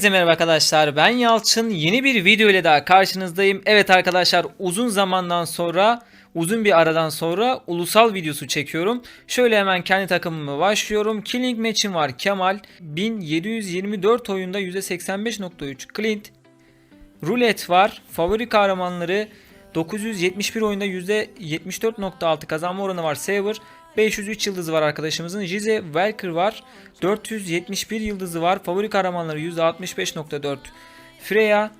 Hepinize merhaba arkadaşlar. Ben Yalçın. Yeni bir video ile daha karşınızdayım. Evet arkadaşlar uzun zamandan sonra, uzun bir aradan sonra ulusal videosu çekiyorum. Şöyle hemen kendi takımıma başlıyorum. Killing match'im var Kemal. 1724 oyunda %85.3 Clint. Rulet var. Favori kahramanları 971 oyunda %74.6 kazanma oranı var Saver. 503 yıldızı var arkadaşımızın. Jize Welker var. 471 yıldızı var. Favori kahramanları %65.4. Freya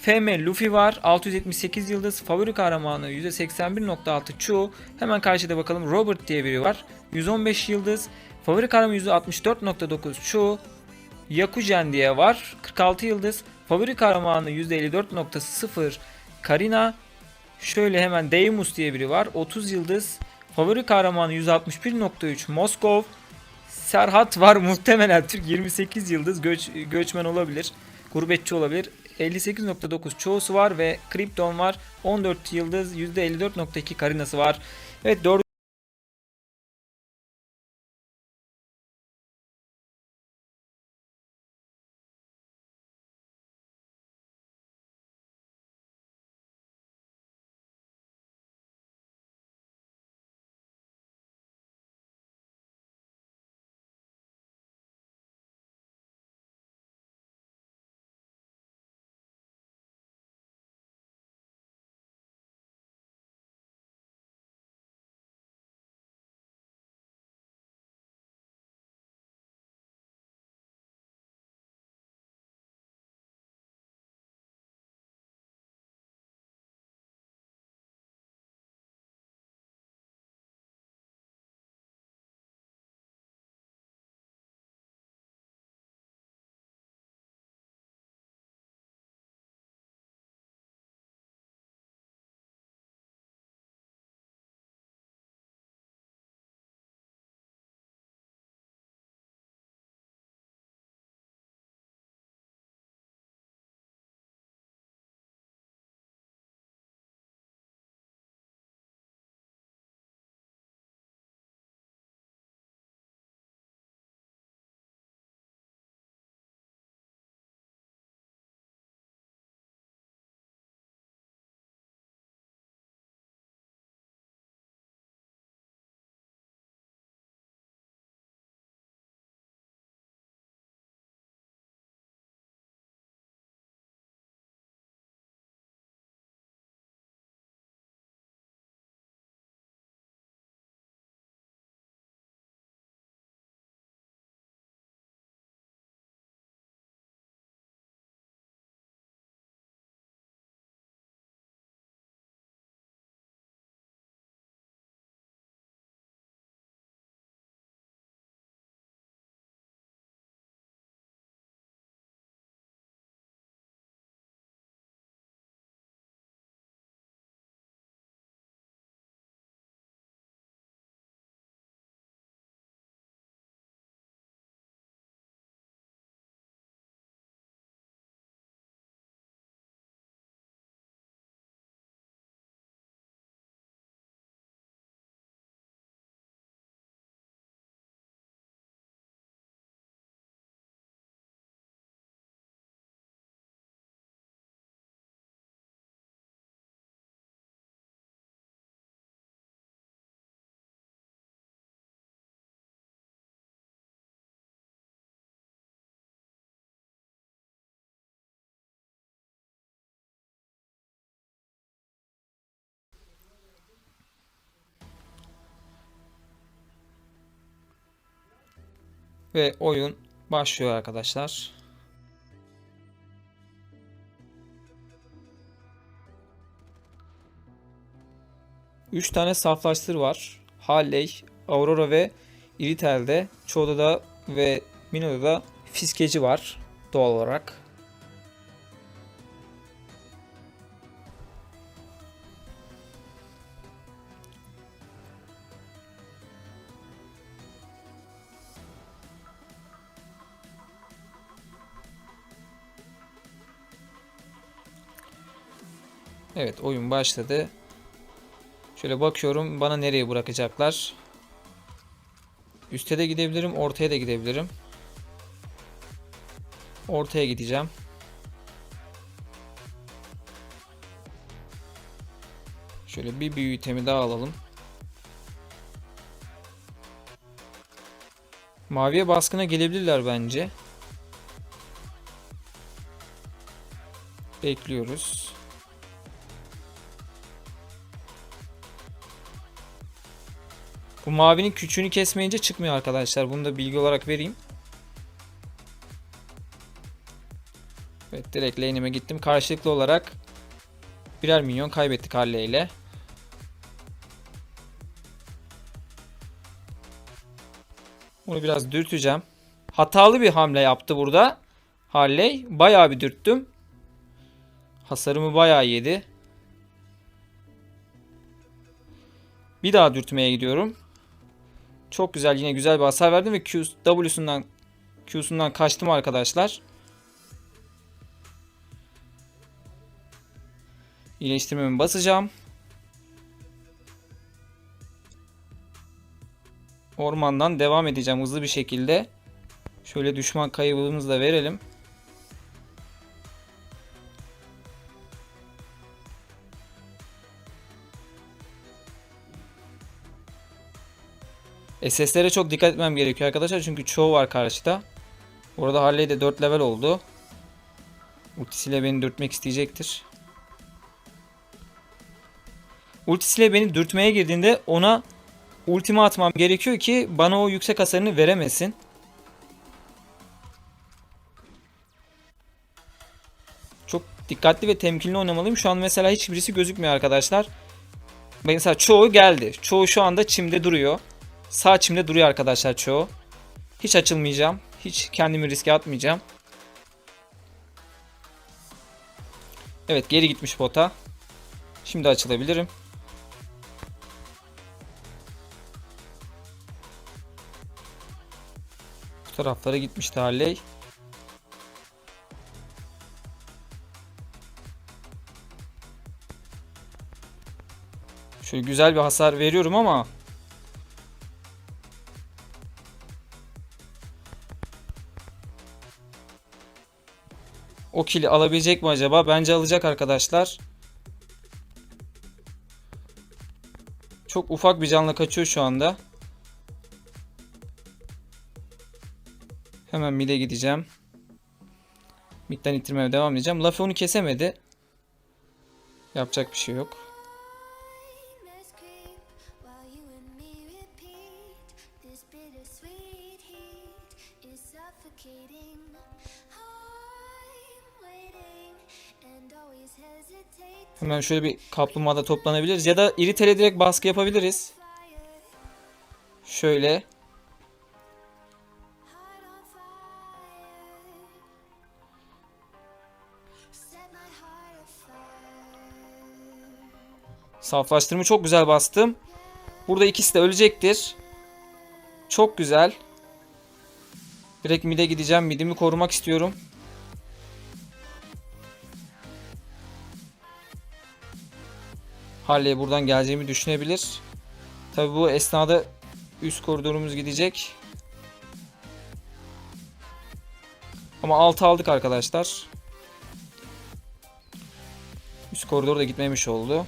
FM Luffy var. 678 yıldız. Favori kahramanı %81.6 Chu. Hemen karşıda bakalım Robert diye biri var. 115 yıldız. Favori kahramanı %64.9 Chu. Yakujen diye var. 46 yıldız. Favori kahramanı %54.0 Karina. Şöyle hemen Deimos diye biri var. 30 yıldız. Favori kahramanı 161.3 Moskov. Serhat var muhtemelen Türk 28 yıldız göç, göçmen olabilir. Gurbetçi olabilir. 58.9 çoğusu var ve Krypton var. 14 yıldız %54.2 Karinası var. Evet 4 ve oyun başlıyor arkadaşlar. Üç tane saflaştır var. Halley, Aurora ve Iritel'de. Çoğuda da ve Mino'da da fiskeci var doğal olarak. Evet oyun başladı. Şöyle bakıyorum bana nereye bırakacaklar. Üste de gidebilirim ortaya da gidebilirim. Ortaya gideceğim. Şöyle bir büyü itemi daha alalım. Maviye baskına gelebilirler bence. Bekliyoruz. Bu mavinin küçüğünü kesmeyince çıkmıyor arkadaşlar. Bunu da bilgi olarak vereyim. Evet direkt lane'ime gittim. Karşılıklı olarak birer minyon kaybettik Harley ile. Bunu biraz dürteceğim. Hatalı bir hamle yaptı burada. Harley. Bayağı bir dürttüm. Hasarımı bayağı yedi. Bir daha dürtmeye gidiyorum. Çok güzel yine güzel bir hasar verdim ve Q, W'sundan Q'sundan kaçtım arkadaşlar. İyileştirmemi basacağım. Ormandan devam edeceğim hızlı bir şekilde. Şöyle düşman kaybımızı da verelim. SS'lere çok dikkat etmem gerekiyor arkadaşlar çünkü çoğu var karşıda. Orada Harley de 4 level oldu. Ultisiyle beni dürtmek isteyecektir. Ultisiyle beni dürtmeye girdiğinde ona ultimi atmam gerekiyor ki bana o yüksek hasarını veremesin. Çok dikkatli ve temkinli oynamalıyım. Şu an mesela hiçbirisi gözükmüyor arkadaşlar. Mesela çoğu geldi. Çoğu şu anda çimde duruyor. Sağ çimde duruyor arkadaşlar çoğu. Hiç açılmayacağım. Hiç kendimi riske atmayacağım. Evet geri gitmiş bota. Şimdi açılabilirim. Bu taraflara gitmişti Harley. Şöyle güzel bir hasar veriyorum ama O kili alabilecek mi acaba? Bence alacak arkadaşlar. Çok ufak bir canla kaçıyor şu anda. Hemen mid'e gideceğim. Mid'den ittirmeye devam edeceğim. Luffy onu kesemedi. Yapacak bir şey yok. Hemen şöyle bir kaplumbağada toplanabiliriz. Ya da iritele direkt baskı yapabiliriz. Şöyle. Saflaştırımı çok güzel bastım. Burada ikisi de ölecektir. Çok güzel. Direkt mid'e gideceğim. Mid'imi korumak istiyorum. Harley buradan geleceğimi düşünebilir. Tabi bu esnada üst koridorumuz gidecek. Ama altı aldık arkadaşlar. Üst koridor da gitmemiş oldu.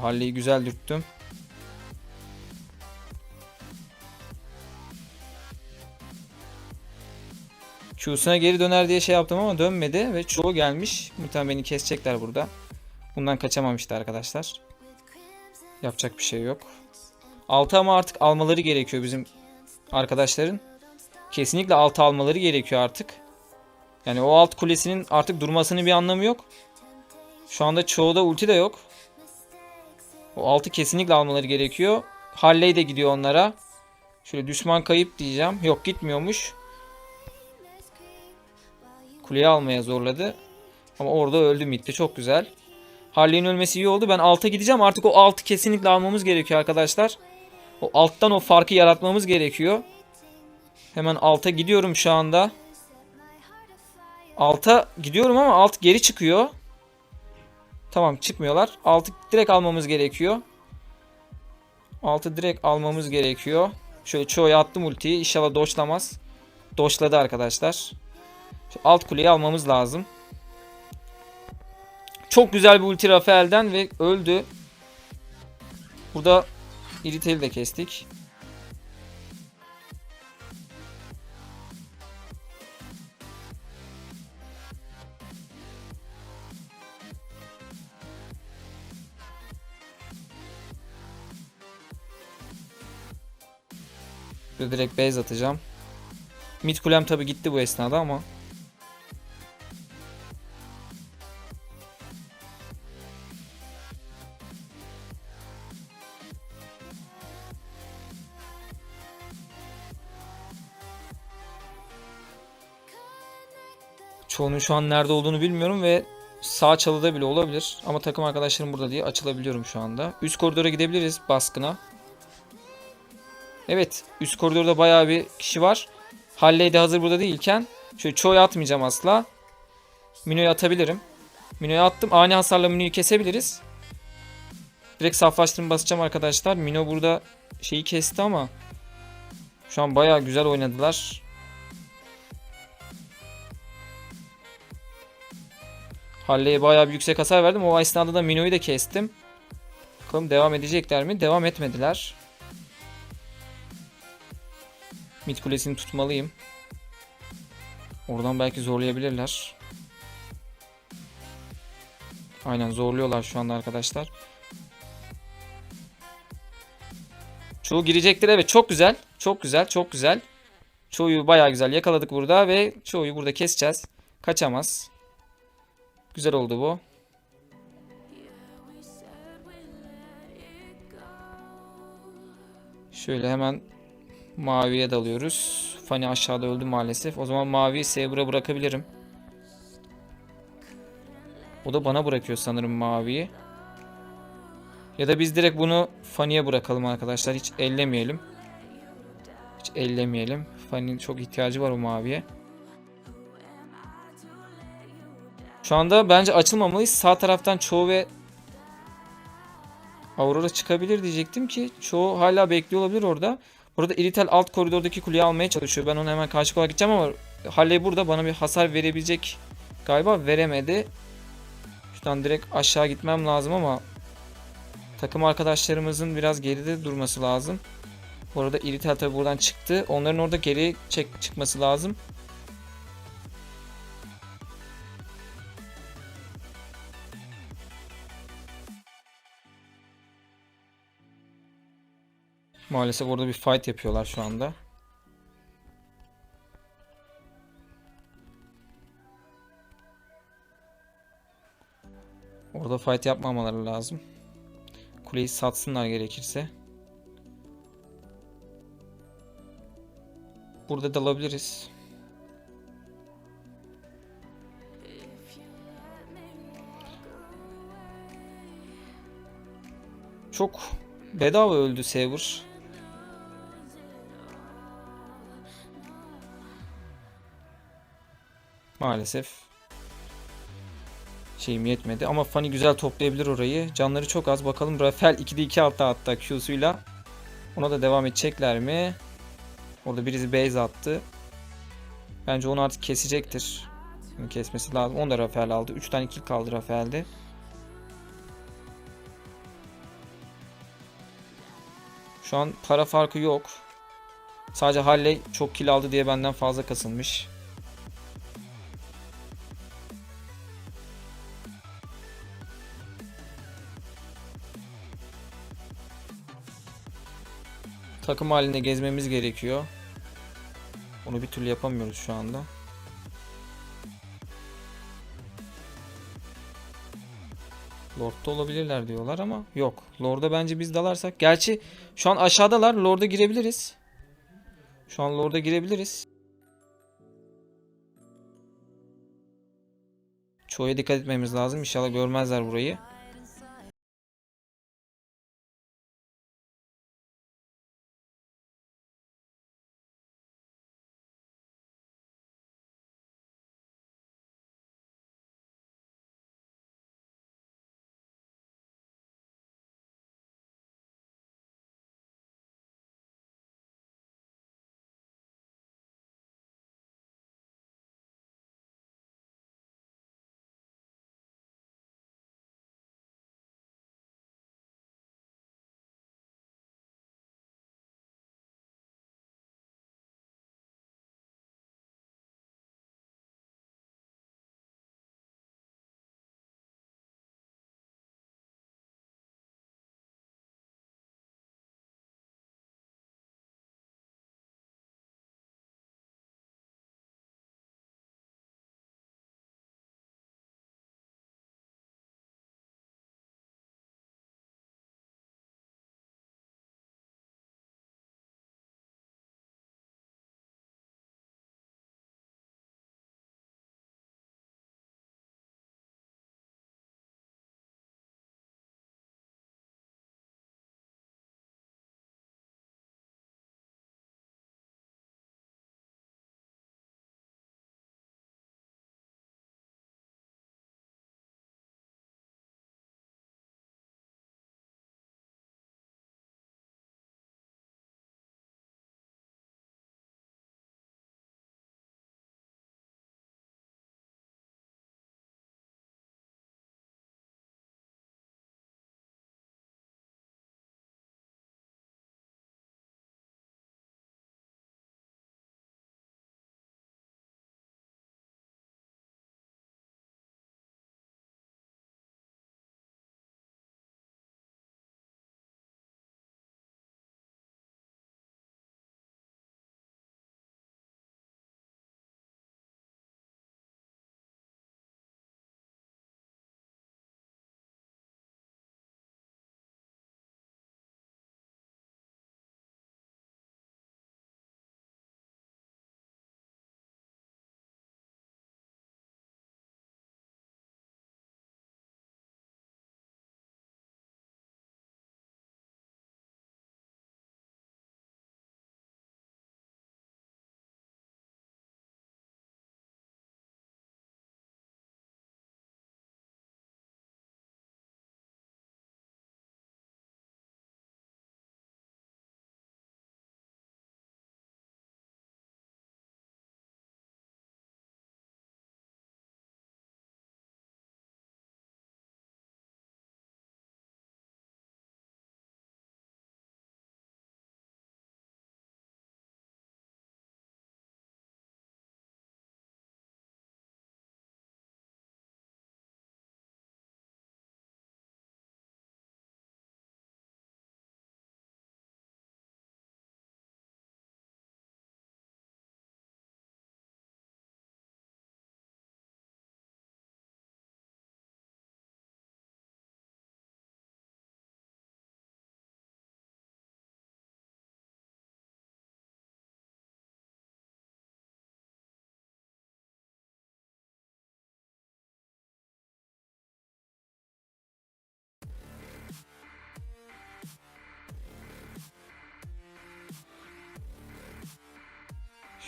Harley'i güzel dürttüm. Q'suna geri döner diye şey yaptım ama dönmedi ve çoğu gelmiş. Muhtemelen beni kesecekler burada. Bundan kaçamam işte arkadaşlar. Yapacak bir şey yok. Altı ama artık almaları gerekiyor bizim arkadaşların. Kesinlikle altı almaları gerekiyor artık. Yani o alt kulesinin artık durmasının bir anlamı yok. Şu anda çoğu da ulti de yok. O altı kesinlikle almaları gerekiyor. Harley de gidiyor onlara. Şöyle düşman kayıp diyeceğim. Yok gitmiyormuş. Kuleyi almaya zorladı. Ama orada öldü midde. Çok güzel. Harley'in ölmesi iyi oldu. Ben alta gideceğim. Artık o altı kesinlikle almamız gerekiyor arkadaşlar. O alttan o farkı yaratmamız gerekiyor. Hemen alta gidiyorum şu anda. Alta gidiyorum ama alt geri çıkıyor. Tamam çıkmıyorlar. Altı direkt almamız gerekiyor. Altı direkt almamız gerekiyor. Şöyle çoğuya attım ultiyi. İnşallah doçlamaz. doşladı arkadaşlar. Şu alt kuleyi almamız lazım. Çok güzel bir ulti Rafael'den ve öldü. Burada Iritel'i de kestik. Direkt base atacağım. Mid kulem tabi gitti bu esnada ama. Şu an nerede olduğunu bilmiyorum ve sağ çalıda bile olabilir. Ama takım arkadaşlarım burada diye açılabiliyorum şu anda. Üst koridora gidebiliriz baskına. Evet üst koridorda bayağı bir kişi var. Halley de hazır burada değilken şöyle çoğu atmayacağım asla. Mino'yu atabilirim. Mino'yu attım. Ani hasarla Mino'yu kesebiliriz. Direkt saflaştırma basacağım arkadaşlar. Mino burada şeyi kesti ama şu an bayağı güzel oynadılar. Halley'e bayağı bir yüksek hasar verdim. O esnada da Mino'yu da kestim. Bakalım devam edecekler mi? Devam etmediler. Mid kulesini tutmalıyım. Oradan belki zorlayabilirler. Aynen zorluyorlar şu anda arkadaşlar. Çoğu girecektir evet çok güzel. Çok güzel çok güzel. Çoğuyu bayağı güzel yakaladık burada ve çoğuyu burada keseceğiz. Kaçamaz. Güzel oldu bu. Şöyle hemen maviye dalıyoruz. Fanny aşağıda öldü maalesef. O zaman maviyi Saber'a bırakabilirim. O da bana bırakıyor sanırım maviyi. Ya da biz direkt bunu Fanny'e bırakalım arkadaşlar. Hiç ellemeyelim. Hiç ellemeyelim. Fanny'nin çok ihtiyacı var o maviye. Şu anda bence açılmamalıyız. Sağ taraftan çoğu ve Aurora çıkabilir diyecektim ki çoğu hala bekliyor olabilir orada. Burada Iritel alt koridordaki kuleyi almaya çalışıyor. Ben ona hemen karşı olarak gideceğim ama Halley burada bana bir hasar verebilecek galiba veremedi. Şuradan direkt aşağı gitmem lazım ama takım arkadaşlarımızın biraz geride durması lazım. Bu arada Iritel tabi buradan çıktı. Onların orada geri çek çıkması lazım. Maalesef orada bir fight yapıyorlar şu anda. Orada fight yapmamaları lazım. Kuleyi satsınlar gerekirse. Burada dalabiliriz. Çok bedava öldü Saber. Maalesef. Şeyim yetmedi ama Fanny güzel toplayabilir orayı. Canları çok az. Bakalım Rafael 2'de 2 altta hatta Q'suyla. Ona da devam edecekler mi? Orada birisi base attı. Bence onu artık kesecektir. Kesmesi lazım. Onu da Rafael aldı. 3 tane kill kaldı Rafael'de. Şu an para farkı yok. Sadece Halley çok kill aldı diye benden fazla kasılmış. Takım halinde gezmemiz gerekiyor. Onu bir türlü yapamıyoruz şu anda. Lord'da olabilirler diyorlar ama yok. Lord'a bence biz dalarsak. Gerçi şu an aşağıdalar. Lord'a girebiliriz. Şu an Lord'a girebiliriz. Çoğuya dikkat etmemiz lazım. İnşallah görmezler burayı.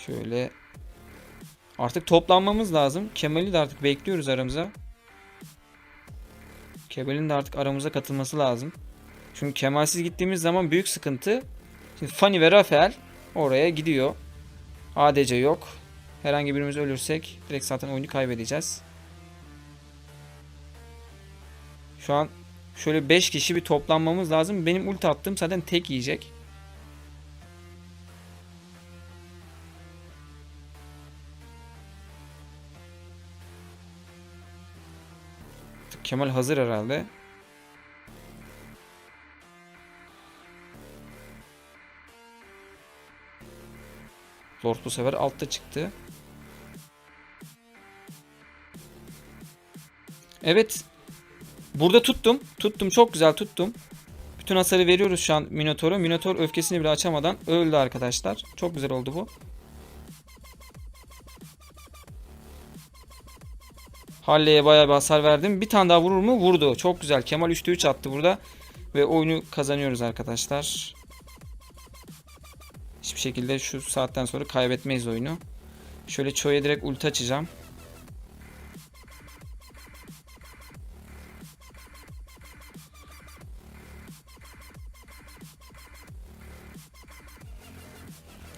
Şöyle artık toplanmamız lazım. Kemal'i de artık bekliyoruz aramıza. Kemal'in de artık aramıza katılması lazım. Çünkü Kemal'siz gittiğimiz zaman büyük sıkıntı. Şimdi Fanny ve Rafael oraya gidiyor. ADC yok. Herhangi birimiz ölürsek direkt zaten oyunu kaybedeceğiz. Şu an şöyle 5 kişi bir toplanmamız lazım. Benim ulti attığım zaten tek yiyecek. Kemal hazır herhalde. Lord bu sefer altta çıktı. Evet. Burada tuttum. Tuttum. Çok güzel tuttum. Bütün hasarı veriyoruz şu an Minotaur'a. Minotaur öfkesini bile açamadan öldü arkadaşlar. Çok güzel oldu bu. Halley'e bayağı bir hasar verdim. Bir tane daha vurur mu? Vurdu. Çok güzel. Kemal 3'te 3 attı burada. Ve oyunu kazanıyoruz arkadaşlar. Hiçbir şekilde şu saatten sonra kaybetmeyiz oyunu. Şöyle Cho'ya direkt ulti açacağım.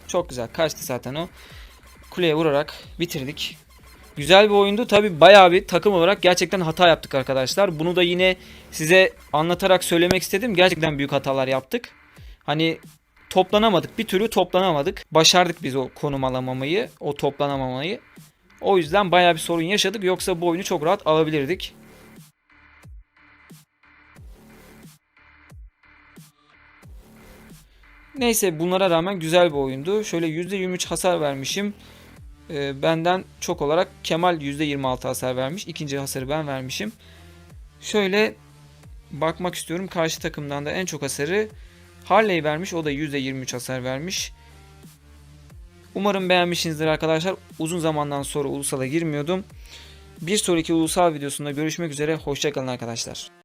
Çok güzel. Kaçtı zaten o. Kuleye vurarak bitirdik. Güzel bir oyundu. Tabi bayağı bir takım olarak gerçekten hata yaptık arkadaşlar. Bunu da yine size anlatarak söylemek istedim. Gerçekten büyük hatalar yaptık. Hani toplanamadık. Bir türlü toplanamadık. Başardık biz o konum alamamayı. O toplanamamayı. O yüzden bayağı bir sorun yaşadık. Yoksa bu oyunu çok rahat alabilirdik. Neyse bunlara rağmen güzel bir oyundu. Şöyle %23 hasar vermişim. Ee, benden çok olarak Kemal %26 hasar vermiş. İkinci hasarı ben vermişim. Şöyle bakmak istiyorum. Karşı takımdan da en çok hasarı Harley vermiş. O da %23 hasar vermiş. Umarım beğenmişsinizdir arkadaşlar. Uzun zamandan sonra ulusala girmiyordum. Bir sonraki ulusal videosunda görüşmek üzere. Hoşçakalın arkadaşlar.